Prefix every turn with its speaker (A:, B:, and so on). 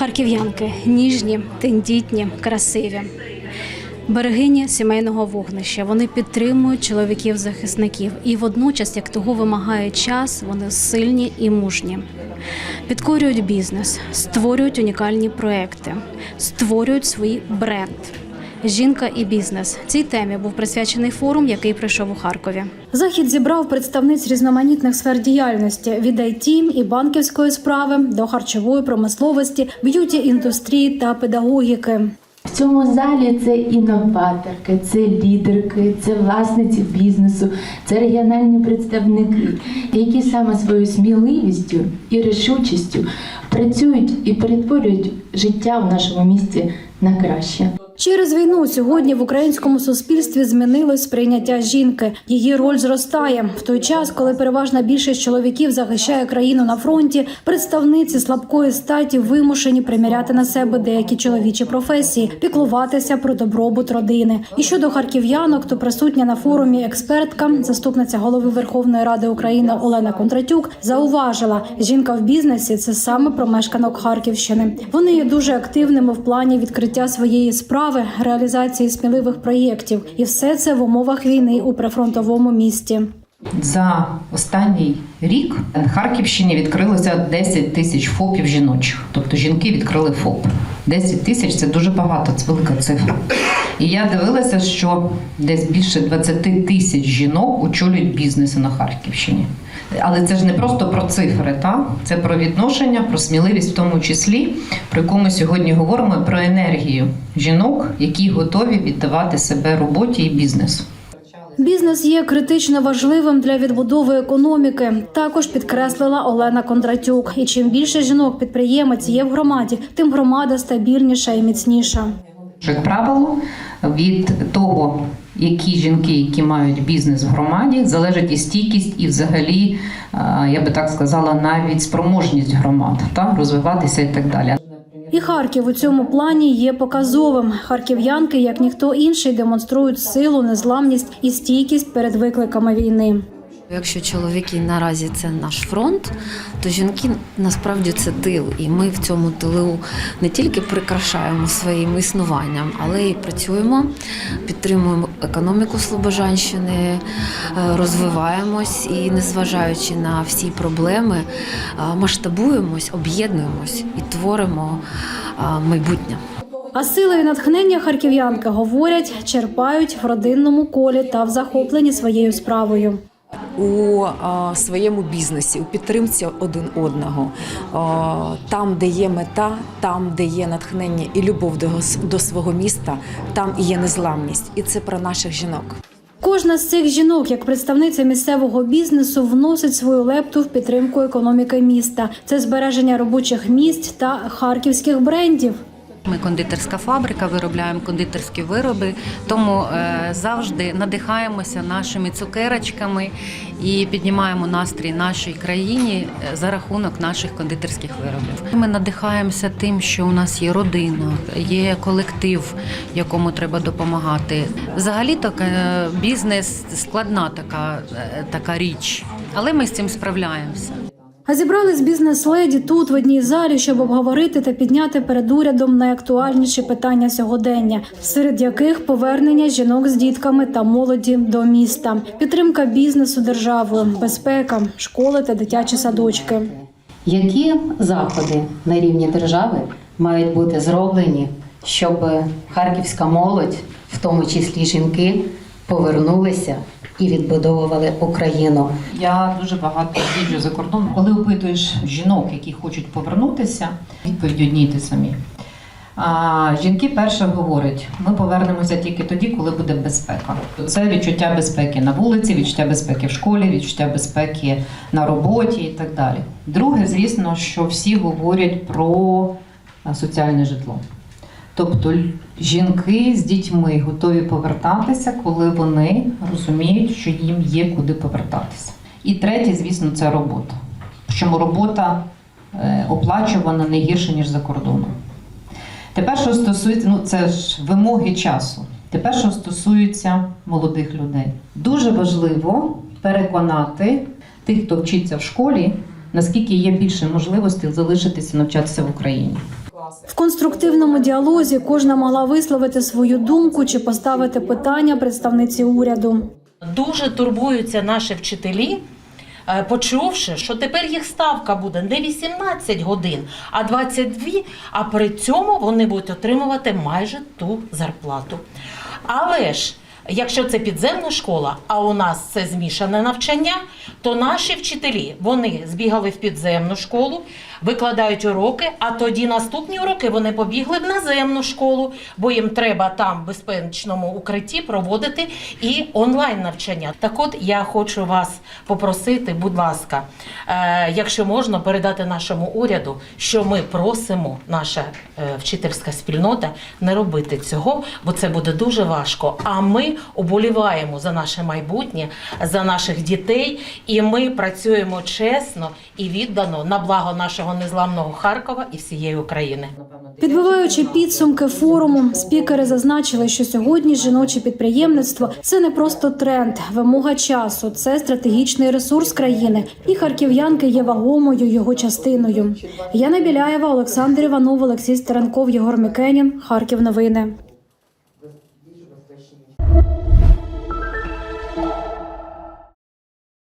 A: Харків'янки ніжні, тендітні, красиві. Берегині сімейного вогнища. Вони підтримують чоловіків-захисників і водночас, як того вимагає час, вони сильні і мужні. Підкорюють бізнес, створюють унікальні проекти, створюють свій бренд. Жінка і бізнес цій темі був присвячений форум, який пройшов у Харкові. Захід зібрав представниць різноманітних сфер діяльності від IT і банківської справи до харчової промисловості, б'юті індустрії та педагогіки.
B: В цьому залі це інноваторки, це лідерки, це власниці бізнесу, це регіональні представники, які саме своєю сміливістю і рішучістю працюють і перетворюють життя в нашому місті на краще.
A: Через війну сьогодні в українському суспільстві змінилось сприйняття жінки. Її роль зростає в той час, коли переважна більшість чоловіків захищає країну на фронті. Представниці слабкої статі вимушені приміряти на себе деякі чоловічі професії, піклуватися про добробут родини. І щодо харків'янок, то присутня на форумі експертка, заступниця голови Верховної Ради України Олена Кондратюк, зауважила, жінка в бізнесі це саме про мешканок Харківщини. Вони є дуже активними в плані відкриття своєї справи, реалізації сміливих проєктів, і все це в умовах війни у прифронтовому місті.
C: За останній рік на Харківщині відкрилося 10 тисяч ФОПів жіночих. Тобто жінки відкрили ФОП. 10 тисяч це дуже багато, це велика цифра. І я дивилася, що десь більше 20 тисяч жінок очолюють бізнеси на Харківщині. Але це ж не просто про цифри, та це про відношення, про сміливість, в тому числі, про яку ми сьогодні говоримо, про енергію жінок, які готові віддавати себе роботі і бізнесу.
A: Бізнес є критично важливим для відбудови економіки. Також підкреслила Олена Кондратюк. І чим більше жінок-підприємець є в громаді, тим громада стабільніша і міцніша.
C: Як правило, від того, які жінки, які мають бізнес в громаді, залежить і стійкість, і взагалі, е, я би так сказала, навіть спроможність громад та розвиватися і так далі.
A: І Харків у цьому плані є показовим. Харків'янки, як ніхто інший, демонструють силу, незламність і стійкість перед викликами війни.
D: Якщо чоловіки наразі це наш фронт, то жінки насправді це тил, і ми в цьому тилу не тільки прикрашаємо своїм існуванням, але й працюємо, підтримуємо економіку Слобожанщини, е, розвиваємось і, незважаючи на всі проблеми, е, масштабуємось, об'єднуємось і творимо е, майбутнє.
A: А сили і натхнення харків'янки говорять, черпають в родинному колі та в захопленні своєю справою.
E: У своєму бізнесі, у підтримці один одного. Там, де є мета, там, де є натхнення і любов до свого міста, там і є незламність. І це про наших жінок.
A: Кожна з цих жінок, як представниця місцевого бізнесу, вносить свою лепту в підтримку економіки міста. Це збереження робочих місць та харківських брендів.
F: Ми кондитерська фабрика, виробляємо кондитерські вироби, тому е, завжди надихаємося нашими цукерочками і піднімаємо настрій нашій країні е, за рахунок наших кондитерських виробів. Ми надихаємося тим, що у нас є родина, є колектив, якому треба допомагати. Взагалі так е, бізнес складна така, така річ, але ми з цим справляємося.
A: А зібрались бізнес-леді тут в одній залі, щоб обговорити та підняти перед урядом найактуальніші питання сьогодення, серед яких повернення жінок з дітками та молоді до міста, підтримка бізнесу державою, безпека, школи та дитячі садочки.
G: Які заходи на рівні держави мають бути зроблені, щоб харківська молодь, в тому числі жінки, повернулися і відбудовували Україну?
C: Я дуже багато їжджу за кордон. Коли опитуєш жінок, які хочуть повернутися, відповіді одні ті самі. А, жінки перше говорять: ми повернемося тільки тоді, коли буде безпека. Це відчуття безпеки на вулиці, відчуття безпеки в школі, відчуття безпеки на роботі і так далі. Друге, звісно, що всі говорять про соціальне житло. Тобто жінки з дітьми готові повертатися, коли вони розуміють, що їм є куди повертатися. І третє, звісно, це робота. Причому робота е, оплачувана не гірше, ніж за кордоном. Тепер, що стосується, ну це ж вимоги часу. Тепер, що стосується молодих людей, дуже важливо переконати тих, хто вчиться в школі, наскільки є більше можливостей залишитися навчатися в Україні.
A: В конструктивному діалозі кожна могла висловити свою думку чи поставити питання представниці уряду.
H: Дуже турбуються наші вчителі, е, почувши, що тепер їх ставка буде не 18 годин, а 22, а при цьому вони будуть отримувати майже ту зарплату. Але ж, якщо це підземна школа, а у нас це змішане навчання, то наші вчителі вони збігали в підземну школу, викладають уроки, а тоді наступні уроки вони побігли в наземну школу, бо їм треба там в безпечному укритті проводити і онлайн навчання. Так от я хочу вас попросити, будь ласка, е, якщо можна передати нашому уряду, що ми просимо, наша е, вчительська спільнота, не робити цього, бо це буде дуже важко. А ми уболіваємо за наше майбутнє, за наших дітей, і ми працюємо чесно і віддано на благо нашого незламного Харкова і всієї України.
A: Підбиваючи підсумки форуму, спікери зазначили, що сьогодні жіноче підприємництво це не просто тренд, вимога часу, це стратегічний ресурс країни, і харків'янки є вагомою його частиною. Яна Біляєва, Олександр Іванов, Олексій Стеренков, Єгор Микенін. Харків. Новини.